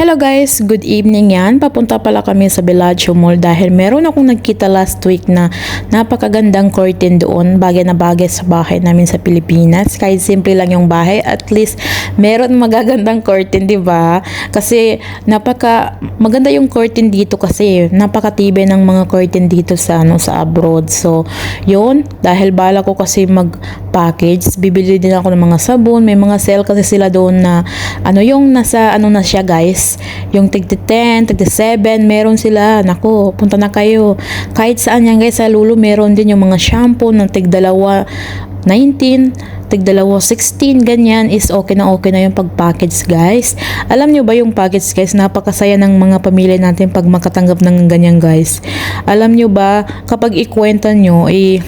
Hello guys, good evening yan. Papunta pala kami sa Bellagio Mall dahil meron akong nagkita last week na napakagandang curtain doon, bagay na bagay sa bahay namin sa Pilipinas. Kahit simple lang yung bahay, at least meron magagandang curtain, di ba? Kasi napaka maganda yung curtain dito kasi napakatibay ng mga curtain dito sa ano sa abroad. So, yun, dahil bala ko kasi mag-package, bibili din ako ng mga sabon, may mga sale kasi sila doon na ano yung nasa ano na siya guys, yung tigti 10, tigti 7, meron sila. Nako, punta na kayo. Kahit saan yan guys, sa Lulu meron din yung mga shampoo ng tig dalawa 19, tig dalawa 16, ganyan is okay na okay na yung pag-package guys. Alam nyo ba yung package guys, napakasaya ng mga pamilya natin pag makatanggap ng ganyan guys. Alam nyo ba, kapag ikwenta nyo, eh,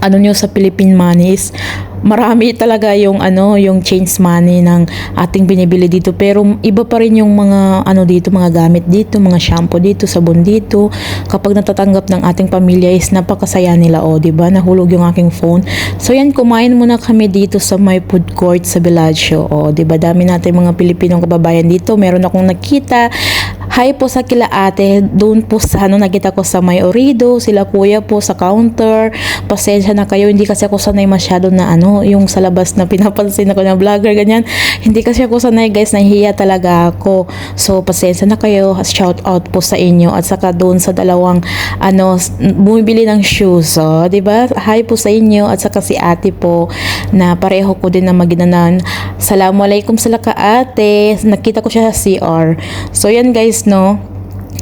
ano nyo sa Philippine money is marami talaga yung ano yung change money ng ating binibili dito. Pero iba pa rin yung mga ano dito mga gamit dito mga shampoo dito sabon dito. Kapag natatanggap ng ating pamilya is napakasaya nila oh di ba? Nahulog yung aking phone. So yan kumain muna kami dito sa my food court sa Bellagio oh di ba? Dami natin mga Pilipinong kababayan dito. Meron akong nakita Hi po sa kila ate, doon po sa ano nakita ko sa may Orido, sila kuya po sa counter. Pasensya na kayo, hindi kasi ako sanay masyado na ano, yung sa labas na pinapansin ako na vlogger ganyan. Hindi kasi ako sanay guys, nahihiya talaga ako. So pasensya na kayo, shout out po sa inyo at saka doon sa dalawang ano bumibili ng shoes. So, 'di ba? Hi po sa inyo at saka si ate po na pareho ko din na maginanan. Assalamualaikum sa laka ate. Nakita ko siya sa CR. So yan guys no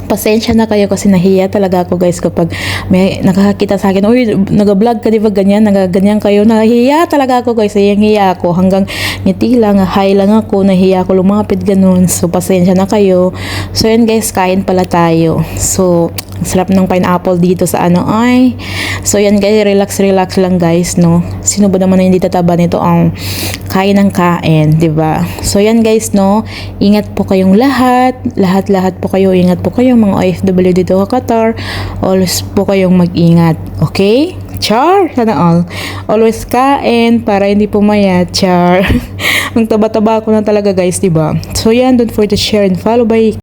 pasensya na kayo kasi nahiya talaga ako guys kapag may nakakita sa akin, uy, nag-vlog ka di ganyan, nagaganyan kayo, nahiya talaga ako guys, hiyang hiya ako hanggang ngiti lang, hi lang ako, nahiya ako lumapit ganun, so pasensya na kayo. So yan guys, kain pala tayo. So, sarap ng pineapple dito sa ano, ay. So yan guys, relax relax lang guys, no. Sino ba naman na hindi tataba nito ang kain ng kain, ba? So yan guys, no. Ingat po kayong lahat, lahat-lahat po kayo, ingat po kayo mga OFW dito sa Qatar. Always po kayong mag-ingat, okay? Char, sana all. Always kain para hindi pumayat, char. Ang taba-taba ko na talaga guys, 'di ba? So yan, don't forget to share and follow by